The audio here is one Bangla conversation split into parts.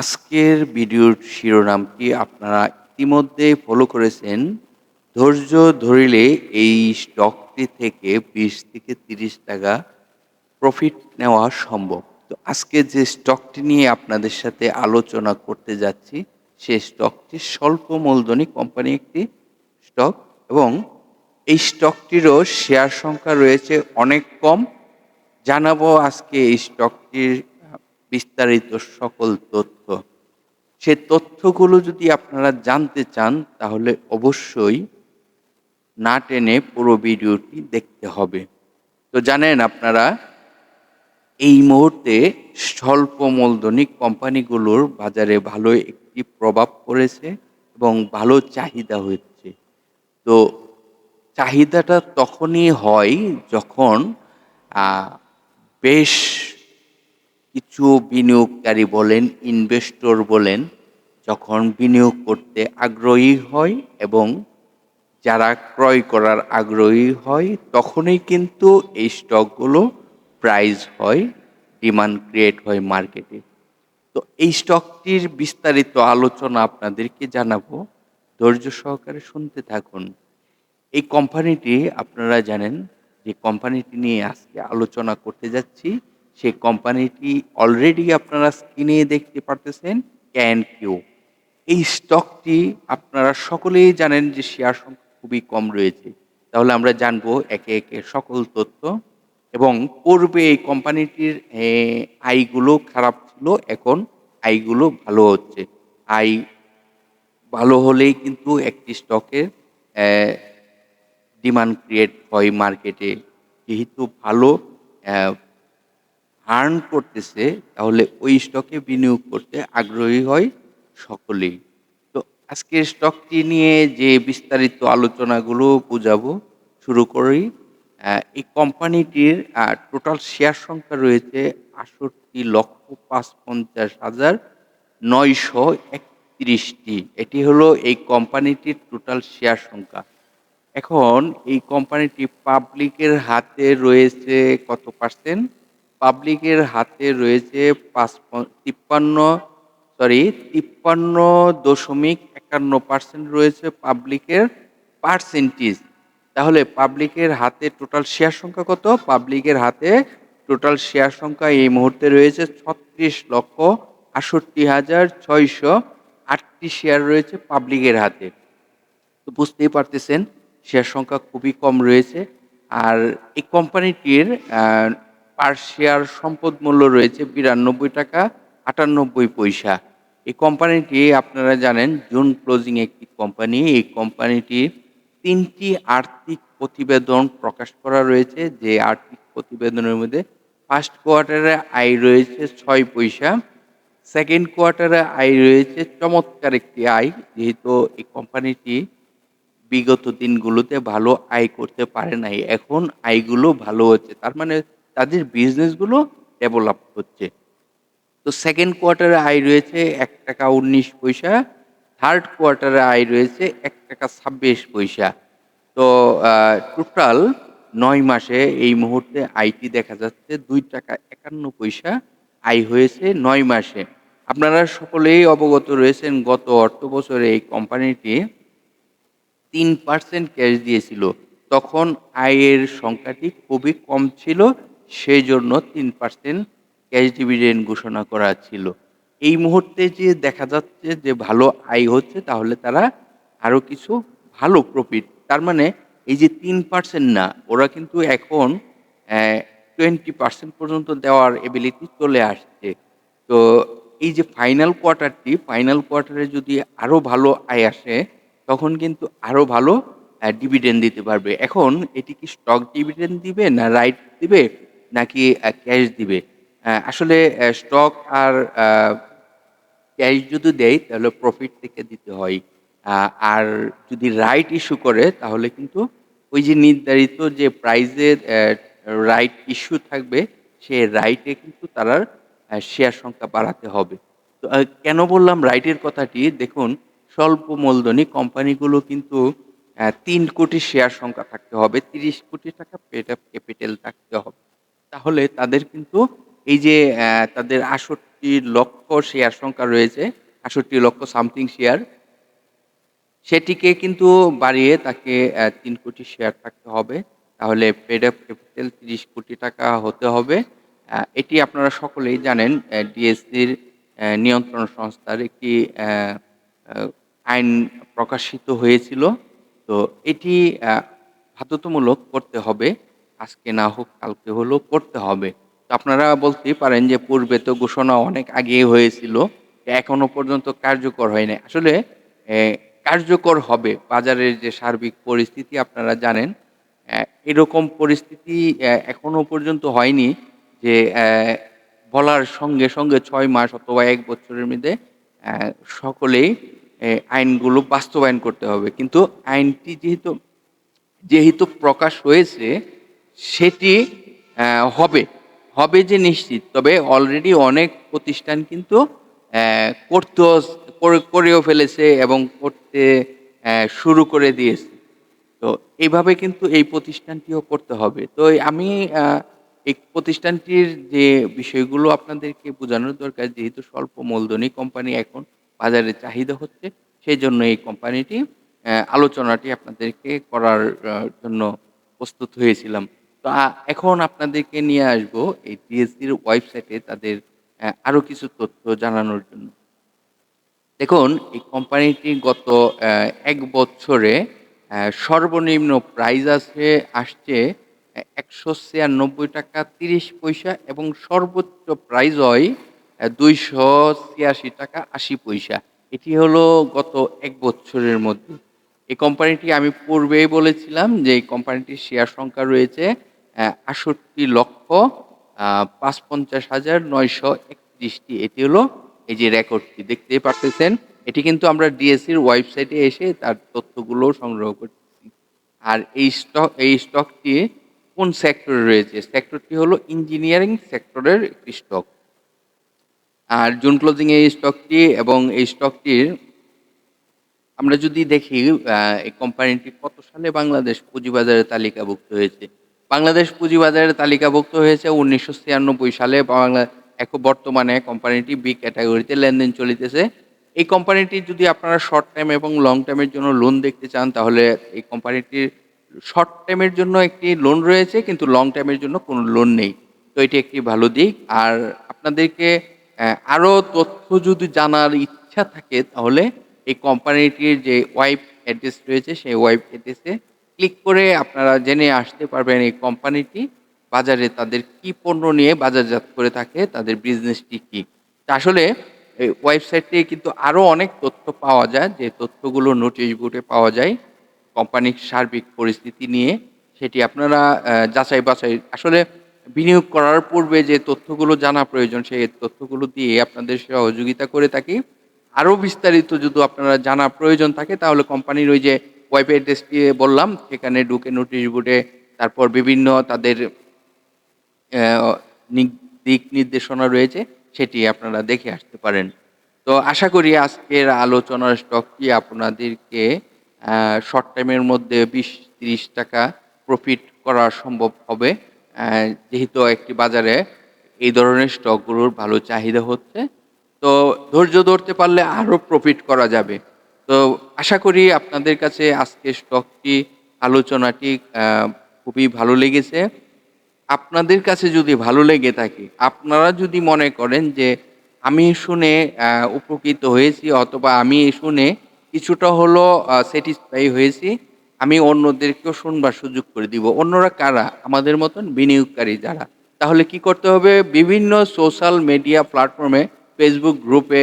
আজকের ভিডিওর শিরোনামটি আপনারা ইতিমধ্যে ফলো করেছেন। ধৈর্য ধরিলে এই স্টকটি থেকে বিশ থেকে তিরিশ টাকা প্রফিট নেওয়া সম্ভব। তো আজকে যে স্টকটি নিয়ে আপনাদের সাথে আলোচনা করতে যাচ্ছি, সে স্টকটি স্বল্প মূলধনী কোম্পানি একটি স্টক এবং এই স্টকটিরও শেয়ার সংখ্যা রয়েছে অনেক কম। জানাব আজকে এই স্টকটির বিস্তারিত সকল তথ্য। সে তথ্যগুলো যদি আপনারা জানতে চান, তাহলে অবশ্যই না টেনে পুরো ভিডিওটি দেখতে হবে। তো জানেন আপনারা, এই মুহূর্তে স্বল্প মূলধনী কোম্পানিগুলোর বাজারে ভালো একটি প্রভাব পড়েছে এবং ভালো চাহিদা হচ্ছে। তো চাহিদাটা তখনই হয় যখন বেশ কিছু বিনিয়োগকারী বলেন ইনভেস্টর বলেন, যখন বিনিয়োগ করতে আগ্রহী হয় এবং যারা ক্রয় করার আগ্রহী হয়, তখনই কিন্তু এই স্টকগুলো প্রাইস হয় ডিমান্ড ক্রিয়েট হয় মার্কেটে তো এই স্টকটির বিস্তারিত আলোচনা আপনাদেরকে জানাব। ধৈর্য সহকারে শুনতে থাকুন। এই কোম্পানিটি আপনারা জানেন যে কোম্পানিটি নিয়ে আজকে আলোচনা করতে যাচ্ছি। সেই কোম্পানিটি অলরেডি আপনারা স্ক্রিনে দেখতে পারতেছেন ক্যান কিউ এই স্টকটি আপনারা সকলেই জানেন যে শেয়ার সংখ্যা খুবই কম রয়েছে। তাহলে আমরা জানব একে একে সকল তথ্য। এবং পূর্বে এই কোম্পানিটির এ, আয়গুলো খারাপ ছিল এখন আয়গুলো ভালো হচ্ছে। আয় ভালো হলেই কিন্তু একটি স্টকের ডিমান্ড ক্রিয়েট হয় মার্কেটে যেহেতু ভালো আর্ন করতেছে, তাহলে ওই স্টকে বিনিয়োগ করতে আগ্রহী হয় সকলেই। তো আজকের স্টকটি নিয়ে যে বিস্তারিত আলোচনাগুলো বুঝাবো, শুরু করি। এই কোম্পানিটির টোটাল শেয়ার সংখ্যা রয়েছে আটষট্টি লক্ষ পাঁচ পঞ্চাশ হাজার নয়শো একত্রিশটি। এটি হলো এই কোম্পানিটির টোটাল শেয়ার সংখ্যা। এখন এই কোম্পানিটি পাবলিকের হাতে রয়েছে কত পার্সেন্ট পাবলিকের হাতে রয়েছে পাঁচ তিপ্পান্ন সরি তিপ্পান্ন দশমিক একান্ন পার্সেন্ট রয়েছে পাবলিকের পার্সেন্টেজ তাহলে পাবলিকের হাতে টোটাল শেয়ার সংখ্যা কত? পাবলিকের হাতে টোটাল শেয়ার সংখ্যা এই মুহূর্তে রয়েছে ছত্রিশ লক্ষ আটষট্টি হাজার ছয়শো আটটি শেয়ার রয়েছে পাবলিকের হাতে। তো বুঝতেই পারতেছেন শেয়ার সংখ্যা খুবই কম রয়েছে। আর এই কোম্পানিটির পার শেয়ার সম্পদ মূল্য রয়েছে বিরানব্বই টাকা আটানব্বই পয়সা। এই কোম্পানিটি, আপনারা জানেন, জুন ক্লোজিং একটি কোম্পানি। এই কোম্পানিটির তিনটি আর্থিক প্রতিবেদন প্রকাশ করা রয়েছে, যে আর্থিক প্রতিবেদনের মধ্যে ফার্স্ট কোয়ার্টারে আয় রয়েছে ছয় পয়সা, সেকেন্ড কোয়ার্টারে আয় রয়েছে চমৎকার একটি আয়। যেহেতু এই কোম্পানিটি বিগত দিনগুলোতে ভালো আয় করতে পারে নাই, এখন আয়গুলো ভালো হচ্ছে। তার মানে তাদের বিজনেসগুলো ডেভেলপ হচ্ছে তো সেকেন্ড কোয়ার্টারে আয় রয়েছে এক টাকা উনিশ পয়সা থার্ড কোয়ার্টারে আয় রয়েছে এক টাকা ছাব্বিশ পয়সা। তো টোটাল নয় মাসে এই মুহূর্তে আইটি দেখা যাচ্ছে দুই টাকা একান্ন পয়সা আয় হয়েছে নয় মাসে। আপনারা সকলেই অবগত রয়েছেন, গত অর্থ বছরে এই কোম্পানিটি তিন পার্সেন্ট ক্যাশ দিয়েছিল। তখন আয়ের সংখ্যাটি খুবই কম ছিল সেই জন্য তিন পার্সেন্ট ক্যাশ ডিভিডেন্ড ঘোষণা করা ছিল। এই মুহূর্তে যে দেখা যাচ্ছে যে ভালো আয় হচ্ছে, তাহলে তারা আরও কিছু ভালো প্রফিট তার মানে এই যে তিন পার্সেন্ট না, ওরা কিন্তু এখন টোয়েন্টি পার্সেন্ট পর্যন্ত দেওয়ার এবিলিটি চলে আসছে। তো এই যে ফাইনাল কোয়ার্টারটি ফাইনাল কোয়ার্টারে যদি আরও ভালো আয় আসে, তখন কিন্তু আরও ভালো ডিভিডেন্ড দিতে পারবে। এখন এটি কি স্টক ডিভিডেন্ড দিবে না রাইট দিবে? নাকি ক্যাশ দিবে? আসলে স্টক আর ক্যাশ যদি দেয়, তাহলে প্রফিট থেকে দিতে হয়। আর যদি রাইট ইস্যু করে, তাহলে কিন্তু ওই যে নির্ধারিত যে প্রাইজের রাইট ইস্যু থাকবে, সেই রাইটে কিন্তু তারা শেয়ার সংখ্যা বাড়াতে হবে। তো কেন বললাম রাইটের কথাটি? দেখুন, স্বল্প মূলধনী কোম্পানিগুলো কিন্তু তিন কোটি শেয়ার সংখ্যা থাকতে হবে, তিরিশ কোটি টাকা আপ ক্যাপিটাল থাকতে হবে। তাহলে তাদের কিন্তু এই যে তাদের আষট্টি লক্ষ শেয়ার সংখ্যা রয়েছে আষট্টি লক্ষ সামথিং শেয়ার সেটিকে কিন্তু বাড়িয়ে তাকে তিন কোটি শেয়ার থাকতে হবে। তাহলে পেড আপ ক্যাপিটাল তিরিশ কোটি টাকা হতে হবে। এটি আপনারা সকলেই জানেন ডিএসসির নিয়ন্ত্রণ সংস্থার একটি আইন প্রকাশিত হয়েছিল। তো এটি বাধ্যতামূলক করতে হবে। আজকে না হোক কালকে হলেও করতে হবে। তো আপনারা বলতেই পারেন যে পূর্বে তো ঘোষণা অনেক আগে হয়েছিল এখনও পর্যন্ত কার্যকর হয় নাই। আসলে কার্যকর হবে। বাজারের যে সার্বিক পরিস্থিতি আপনারা জানেন এরকম পরিস্থিতি আহ, এখনও পর্যন্ত হয়নি যে বলার সঙ্গে সঙ্গে ছয় মাস অথবা এক বছরের মধ্যে সকলেই আইনগুলো বাস্তবায়ন করতে হবে। কিন্তু আইনটি যেহেতু যেহেতু প্রকাশ হয়েছে সেটি হবে হবে যে নিশ্চিত। তবে অলরেডি অনেক প্রতিষ্ঠান কিন্তু করতেও করেও ফেলেছে এবং করতে শুরু করে দিয়েছে। তো এইভাবে কিন্তু এই প্রতিষ্ঠানটিও করতে হবে। তো আমি এই প্রতিষ্ঠানটির যে বিষয়গুলো আপনাদেরকে বোঝানোর দরকার, যেহেতু স্বল্প মূলধনী কোম্পানি এখন বাজারে চাহিদা হচ্ছে সেই জন্য এই কোম্পানিটি আলোচনাটি আপনাদেরকে করার জন্য প্রস্তুত হয়েছিলাম। তো এখন আপনাদেরকে নিয়ে আসব এই ডিএসসির ওয়েবসাইটে তাদের আহ, আরও কিছু তথ্য জানানোর জন্য। দেখুন এই কোম্পানিটি গত এক বছরে সর্বনিম্ন প্রাইস আছে আসছে একশো ছিয়ানব্বই টাকা তিরিশ পয়সা এবং সর্বোচ্চ প্রাইস হয় দুইশো ছিয়াশি টাকা আশি পয়সা। এটি হলো গত এক বছরের মধ্যে। এই কোম্পানিটি আমি পূর্বেই বলেছিলাম যে এই কোম্পানিটির শেয়ার সংখ্যা রয়েছে আষট্টি লক্ষ পাঁচ পঞ্চাশ হাজার নয়শো একত্রিশটি। এটি হলো এই যে রেকর্ডটি, দেখতেই পারতেছেন? এটি কিন্তু আমরা ডিএসসির ওয়েবসাইটে এসে তার তথ্যগুলো সংগ্রহ করতেছি। আর এই স্টক, এই স্টকটি কোন সেক্টরে রয়েছে? সেক্টরটি হলো ইঞ্জিনিয়ারিং সেক্টরের একটি স্টক। আর জুন ক্লোজিং এই স্টকটি এবং এই স্টকটির আমরা যদি দেখি এই কোম্পানিটি কত সালে বাংলাদেশ পুঁজিবাজারে তালিকাভুক্ত হয়েছে? বাংলাদেশ পুঁজিবাজারে তালিকাভুক্ত হয়েছে উনিশশো ছিয়ানব্বই সালে। বাংলা এখন বর্তমানে কোম্পানিটি বি ক্যাটাগরিতে লেনদেন চলিতেছে। এই কোম্পানিটি যদি আপনারা শর্ট টাইম এবং লং টাইমের জন্য লোন দেখতে চান, তাহলে এই কোম্পানিটির শর্ট টাইমের জন্য একটি লোন রয়েছে, কিন্তু লং টাইমের জন্য কোনো লোন নেই। তো এটি একটি ভালো দিক। আর আপনাদেরকে আরও তথ্য যদি জানার ইচ্ছা থাকে, তাহলে এই কোম্পানিটির যে ওয়েব অ্যাড্রেস রয়েছে, সেই ওয়েব অ্যাড্রেসে ক্লিক করে আপনারা জেনে আসতে পারবেন এই কোম্পানিটি, বাজারে তাদের কি পণ্য নিয়ে বাজারজাত করে থাকে, তাদের বিজনেসটি কি। তা আসলে এই ওয়েবসাইটে কিন্তু আরও অনেক তথ্য পাওয়া যায়, যে তথ্যগুলো নোটিশ বোর্ডে পাওয়া যায়, কোম্পানির সার্বিক পরিস্থিতি নিয়ে। সেটি আপনারা যাচাই বাছাই, আসলে বিনিয়োগ করার পূর্বে যে তথ্যগুলো জানা প্রয়োজন, সেই তথ্যগুলো দিয়ে আপনাদের সহযোগিতা করে থাকি। আরও বিস্তারিত যদি আপনারা জানা প্রয়োজন থাকে, তাহলে কোম্পানির ওই যে ওয়েব দিয়ে বললাম, সেখানে ঢুকে নোটিশ বোর্ডে তারপর বিভিন্ন তাদের দিক নির্দেশনা রয়েছে, সেটি আপনারা দেখে আসতে পারেন। তো আশা করি আজকের আলোচনার স্টকটি আপনাদেরকে শর্ট টাইমের মধ্যে বিশ, তিরিশ টাকা প্রফিট করা সম্ভব হবে। যেহেতু একটি বাজারে এই ধরনের স্টকগুলোর ভালো চাহিদা হচ্ছে, তো ধৈর্য ধরতে পারলে আরও প্রফিট করা যাবে। তো আশা করি আপনাদের কাছে আজকে স্টকটি আলোচনাটি খুবই ভালো লেগেছে। আপনাদের কাছে যদি ভালো লেগে থাকে, আপনারা যদি মনে করেন যে আমি শুনে উপকৃত হয়েছি অথবা আমি শুনে কিছুটা হলো স্যাটিসফাই হয়েছি, আমি অন্যদেরকেও শুনবার সুযোগ করে দিব। অন্যরা কারা? আমাদের মতন বিনিয়োগকারী যারা। তাহলে কি করতে হবে? বিভিন্ন সোশ্যাল মিডিয়া প্ল্যাটফর্মে ফেসবুক গ্রুপে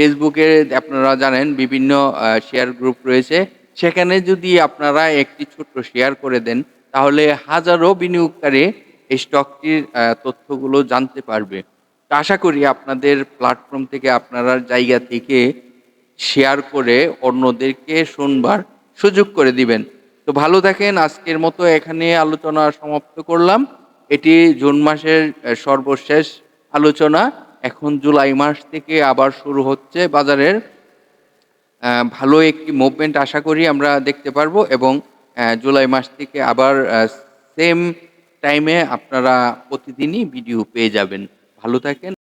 ফেসবুকে আপনারা জানেন, বিভিন্ন শেয়ার গ্রুপ রয়েছে। সেখানে যদি আপনারা একটি ছোট্ট শেয়ার করে দেন, তাহলে হাজারো বিনিয়োগকারী এই স্টকটির তথ্যগুলো জানতে পারবে। তো আশা করি আপনাদের প্ল্যাটফর্ম থেকে আপনারা জায়গা থেকে শেয়ার করে অন্যদেরকে শুনবার সুযোগ করে দিবেন। তো ভালো থাকেন, আজকের মতো এখানে আলোচনা সমাপ্ত করলাম। এটি জুন মাসের সর্বশেষ আলোচনা। এখন জুলাই মাস থেকে আবার শুরু হচ্ছে বাজারের ভালো একটি মুভমেন্ট আশা করি আমরা দেখতে পারব এবং জুলাই মাস থেকে আবার সেম টাইমে আপনারা প্রতিদিনই ভিডিও পেয়ে যাবেন। ভালো থাকেন।